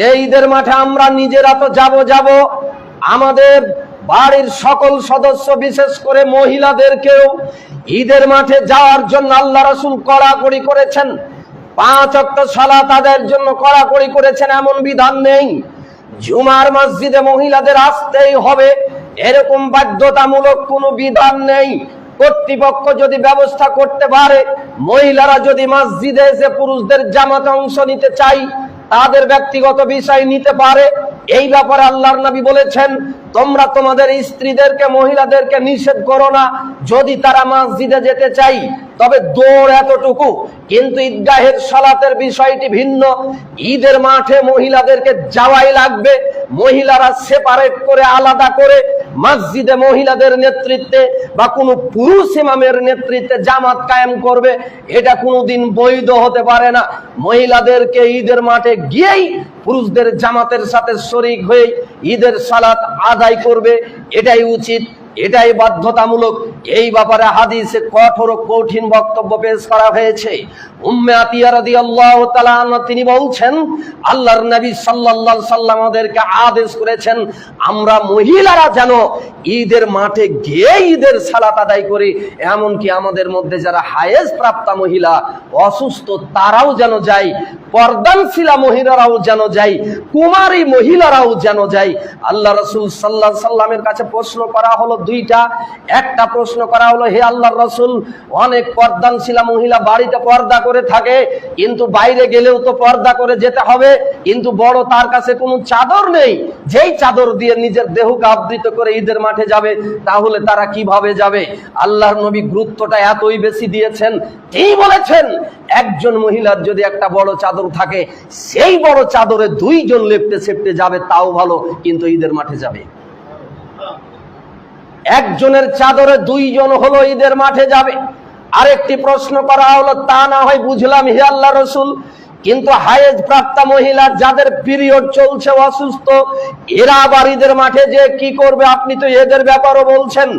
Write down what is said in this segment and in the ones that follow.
এই ঈদের মাঠে আমরা নিজেরা তো যাব যাব। আমাদের বাড়ির সকল সদস্য, বিশেষ করে মহিলাদেরকেও ঈদের মাঠে যাওয়ার জন্য আল্লাহ রসুল কড়াকড়ি করেছেন। পাঁচ অক্ট সালা তাদের জন্য কড়াকড়ি করেছেন, এমন বিধান নেই। জুমার মসজিদে মহিলাদের আসতেই হবে, এরকম বাধ্যতামূলক কোনো বিধান নেই। কর্তৃপক্ষ যদি ব্যবস্থা করতে পারে, মহিলারা যদি মসজিদে এসে পুরুষদের জামাতে অংশ নিতে চাই তাদের ব্যক্তিগত বিষয় নিতে পারে। এই ব্যাপারে আল্লাহর নবী বলেছেন, তোমরা তোমাদের স্ত্রীদেরকে, মহিলাদেরকে নিষেধ করো না। যদি তারা মসজিদে যেতে চাই, তবে দৌড় এতটুকু। কিন্তু ঈদগাহের সালাতের বিষয়টি ভিন্ন। ঈদের মাঠে মহিলাদেরকে যাওয়াই লাগবে। মহিলারা সেপারেট করে, আলাদা করে মসজিদে মহিলাদের নেতৃত্বে বা কোনো পুরুষ ইমামের নেতৃত্বে জামাত কায়েম করবে, এটা কোনোদিন বৈধ হতে পারে না। মহিলাদেরকে ঈদের মাঠে গিয়েই পুরুষদের জামাতের সাথে শরিক হয়ে ঈদের সালাত আদায় করবে, এটাই উচিত, এটাই বাধ্যতামূলক। এই ব্যাপারে হাদিসে কঠোর কঠিন বক্তব্য পেশ করা হয়েছে। উম্মে আতিয়া রাদিয়াল্লাহু তাআলা তিনি বলছেন, আল্লাহর নবী সাল্লাল্লাহু সাল্লাম আমাদেরকে আদেশ করেছেন, আমরা মহিলারা যেন ঈদের মাঠে গিয়ে ঈদের সালাত আদায় করি। এমনকি আমাদের মধ্যে যারা হায়েজ প্রাপ্তা মহিলা, অসুস্থ, তারাও যেন যায়। পর্দানশীলা মহিলারাও যেন যায়। কুমারী মহিলারাও যেন যায়। আল্লাহ রসুল সাল্লাহ সাল্লামের কাছে প্রশ্ন করা হলো দুইটা। একটা প্রশ্ন করা হলো, হে আল্লাহ রসুল, অনেক পর্দানশীলা মহিলা বাড়িতে পর্দা করে থাকে, কিন্তু বাইরে গেলেও তো পর্দা করে যেতে হবে, কিন্তু বড় তার কাছে কোনো চাদর নেই। যেই চাদর দিয়ে নিজের দেহকে আবৃত করে ঈদের মাঠে যাবে, তাহলে তারা কীভাবে যাবে? আল্লাহর নবী গুরুত্বটা এতই বেশি দিয়েছেন এই বলেছেন? একজন মহিলার যদি একটা বড় চাদর থাকে, সেই বড় চাদরে দুইজন লেপটে সেপটে যাবে, তাও ভালো, কিন্তু ঈদের মাঠে যাবে। একজনের চাদরে দুইজন হলো ঈদের মাঠে যাবে। আরেকটি প্রশ্ন করা হলো, তা না হয় বুঝলাম হে আল্লাহ রসুল, কিন্তু হায়েজ প্রাপ্তা মহিলা যাদের পিরিয়ড চলছে অসুস্থ, এরা আবার ঈদের মাঠে যে কি করবে, আপনি তো এদের ব্যাপারও বলছেন।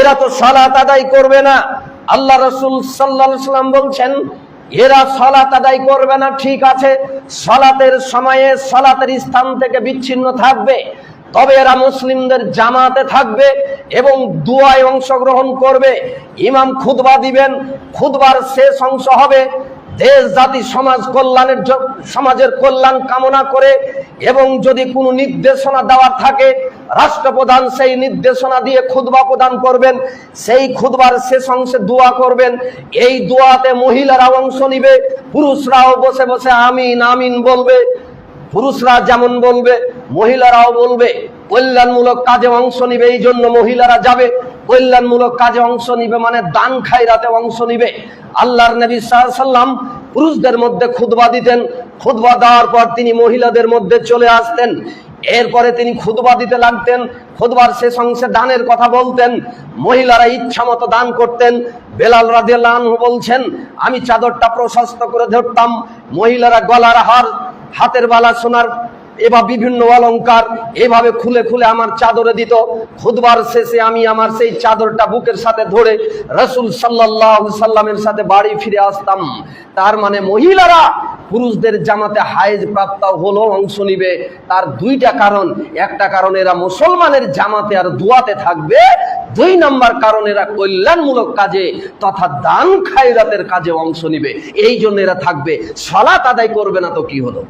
এরা তো সালাত আদায় করবে না। আল্লাহ রসুল সাল্লাহ সাল্লাম বলছেন, এরা সলাত আদায় করবে না, ঠিক আছে, সলাতের সময়ে সলাতের স্থান থেকে বিচ্ছিন্ন থাকবে। তবে এরা মুসলিমদের জামাতে থাকবে এবং দুয়ায় অংশগ্রহণ করবে। ইমাম খুদবা দিবেন খুদবার শেষ অংশ হবে। দেশ, জাতি, সমাজ কল্যাণের সমাজের কল্যাণ কামনা করে এবং যদি কোনো নির্দেশনা দেওয়ার থাকে, রাষ্ট্রপ্রধান সেই নির্দেশনা দিয়ে খুদবা প্রদান করবেন, সেই খুদবার শেষ অংশে দোয়া করবেন। এই দোয়াতে মহিলারা অংশ নিবে, পুরুষরাও বসে বসে আমিন আমিন বলবে। পুরুষরা যেমন বলবে, মহিলারাও বলবে, কল্যাণমূলক কাজে অংশ নিবে, এই জন্য মহিলারা যাবে। কল্যাণমূলক কাজে অংশ নিবে মানে দান খাইরাতে অংশ নিবে। আল্লাহর নবী সাল্লাম পুরুষদের মধ্যে খুদবা দিতেন। খুদবা দেওয়ার পর তিনি মহিলাদের মধ্যে চলে আসতেন। এরপরে তিনি খুদবা দিতে লাগতেন। খুদবার শেষ অংশে দানের কথা বলতেন। মহিলারা ইচ্ছা মতো দান করতেন। বেলাল আনহু বলছেন, আমি চাদরটা প্রশস্ত করে ধরতাম। মহিলারা গলার হার হাতের বালা সোনার এবার বিভিন্ন অলঙ্কার এভাবে খুলে খুলে আমার চাদরে দিত। খুদবার শেষে আমি আমার সেই চাদরটা বুকের সাথে ধরে রসুল সাল্লাহ সাল্লামের সাথে বাড়ি ফিরে আসতাম। তার মানে মহিলারা পুরুষদের জামাতে হায়েজ প্রাপ্ত হলো, অংশ নিবে। তার দুইটা কারণ। একটা কারণ, এরা মুসলমানের জামাতে আর দুয়াতে থাকবে। দুই নম্বর কারণ, এরা কল্যাণমূলক কাজে তথা দান খায়রাতের কাজে অংশ নিবে। এই জন্য এরা থাকবে। সলাত আদায় করবে না তো কি হলো?